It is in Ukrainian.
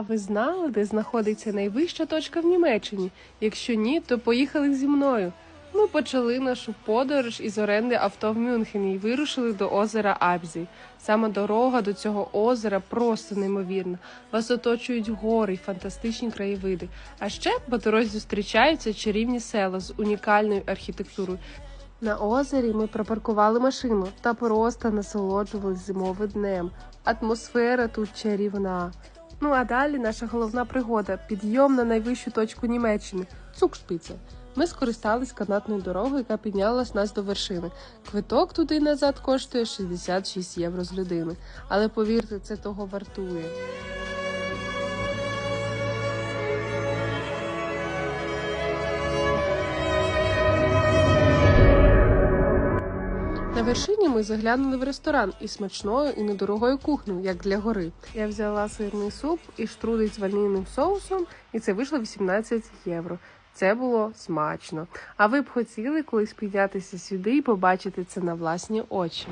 А ви знали, де знаходиться найвища точка в Німеччині? Якщо ні, то поїхали зі мною. Ми почали нашу подорож із оренди авто в Мюнхені і вирушили до озера Абзі. Саме дорога до цього озера просто неймовірна. Вас оточують гори й фантастичні краєвиди. А ще по дорозі зустрічаються чарівні села з унікальною архітектурою. На озері ми припаркували машину та просто насолоджувалися зимовим днем. Атмосфера тут чарівна. Ну а далі наша головна пригода підйом на найвищу точку Німеччини Цукшпіце. Ми скористались канатною дорогою, яка піднялась нас до вершини. Квиток туди назад коштує 66 євро з людини. Але повірте, це того вартує. На вершині ми заглянули в ресторан із смачною і недорогою кухнею, як для гори. Я взяла сирний суп і штрудель з ванільним соусом, і це вийшло 18 євро. Це було смачно. А ви б хотіли колись піднятися сюди і побачити це на власні очі?